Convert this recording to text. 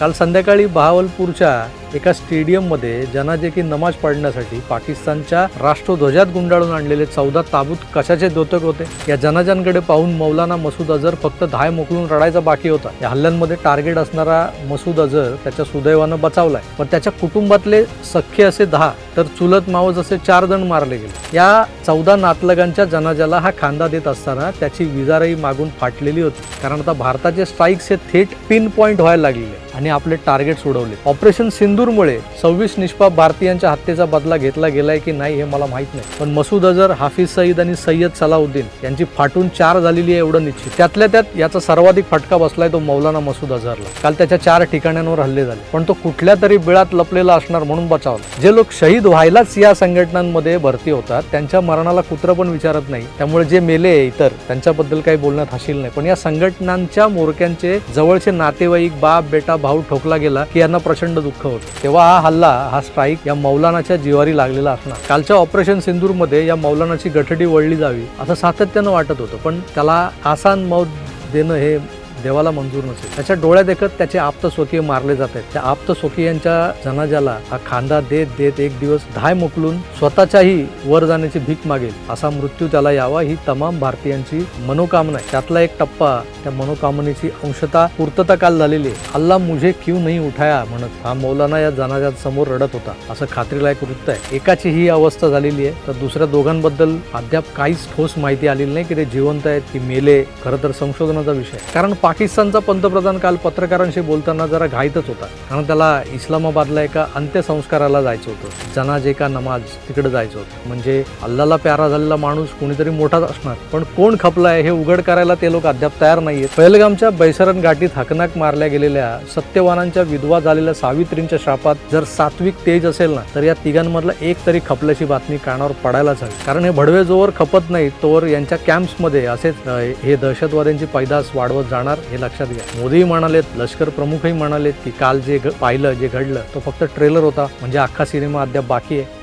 काल संध्याकाळी बहावलपूरच्या एका स्टेडियममध्ये जनाजे की नमाज पाडण्यासाठी पाकिस्तानच्या राष्ट्रध्वजात गुंडाळून आणलेले चौदा ताबूत कशाचे द्योतक होते? या जनाजांकडे पाहून मौलाना मसूद अझर फक्त धाय मोकळून रडायचा बाकी होता. या हल्ल्यांमध्ये टार्गेट असणारा मसूद अझर त्याच्या सुदैवानं बचावलाय. पण त्याच्या कुटुंबातले सख्खे असे दहा तर चुलत मावस असे चार जण मारले गेले. या चौदा नातलगांच्या जनाजाला हा खांदा देत असताना त्याची विजारही मागून फाटलेली होती. कारण आता भारताचे स्ट्राईक्स हे थेट पिन पॉइंट व्हायला लागलेले. आणि आपले टार्गेट सोडवले. ऑपरेशन सिंदूरमुळे सव्वीस निष्पाप भारतीयांच्या हत्येचा बदला घेतला गेलाय की नाही हे मला माहीत नाही. पण मसूद अजहर हाफिज सईद आणि सय्यद सलाउद्दीन यांची फाटून चार झालेली आहे एवढं निश्चित. त्यातल्या त्यात याचा सर्वाधिक फटका बसलाय तो मौलाना मसूद अजहरला. काल त्याच्या चार ठिकाणांवर हल्ले झाले. पण तो कुठल्या तरी बिळात लपलेला असणार म्हणून बचावला. जे लोक शहीद व्हायलाच या संघटनांमध्ये भरती होतात त्यांच्या मरणाला कुत्र पण विचारत नाही. त्यामुळे जे मेले इतर त्यांच्याबद्दल काही बोलण्यात हशील नाही. पण या संघटनांच्या मोरक्यांचे जवळचे नातेवाईक बाप बेटा भाऊ ठोकला गेला की यांना प्रचंड दुःख होतं. तेव्हा हा हल्ला हा स्ट्राईक या मौलानाच्या जिवारी लागलेला असणार. कालच्या ऑपरेशन सिंदूरमध्ये या मौलानाची गठडी वळली जावी असं सातत्यानं वाटत होतं. पण त्याला आसान मौत देणं हे देवाला मंजूर नसेल त्याच्या डोळ्या देखत त्याचे आप्त स्वकीय मारले जात आहेत. त्या आप्त स्वकीयांच्या जनाजाला हा खांदा देत देत एक दिवस धाय मोकलून स्वतःच्याही वर जाण्याची भीक मागेल. असा मृत्यू त्याला यावा ही तमाम भारतीयांची मनोकामना आहे. त्यातला एक टप्पा त्या मनोकामनेची अंशता पूर्तता काल झालेली आहे. अल्ला मुझे क्यू नाही उठाया म्हणत हा मौलाना या जनाजा समोर रडत होता. असं खात्रीलायक वृत्त आहे. एकाची ही अवस्था झालेली आहे तर दुसऱ्या दोघांबद्दल अद्याप काहीच ठोस माहिती आलेली नाही की ते जिवंत आहेत की मेले. खरं तर संशोधनाचा विषय कारण पाकिस्तानचा पंतप्रधान काल पत्रकारांशी बोलताना जरा घाईतच होता. कारण त्याला इस्लामाबादला एका अंत्यसंस्काराला जायचं होतं. जनाजे का नमाज तिकडे जायचं होतं. म्हणजे अल्लाला प्यारा झालेला माणूस कोणीतरी मोठाच असणार. पण कोण खपलाय हे उघड करायला ते लोक अद्याप तयार नाहीयेत. पहलगामच्या बैसरण घाटीत हकनाक मारल्या गेलेल्या सत्यवानांच्या विधवा झालेल्या सावित्रींच्या शापात जर सात्विक तेज असेल ना तर या तिघांमधला एक तरी खपल्याची बातमी कानावर पडायलाच हवी कारण हे भडवे जोवर खपत नाही तोवर यांच्या कॅम्प्समध्ये असेच हे दहशतवाद्यांची पैदास वाढवत जाणार हे लक्षात घ्या. मोदीही म्हणालेत लष्कर प्रमुखही म्हणालेत की काल जे घ- पाहिलं जे घडलं तो फक्त ट्रेलर होता. म्हणजे अख्खा सिनेमा अद्याप बाकी आहे.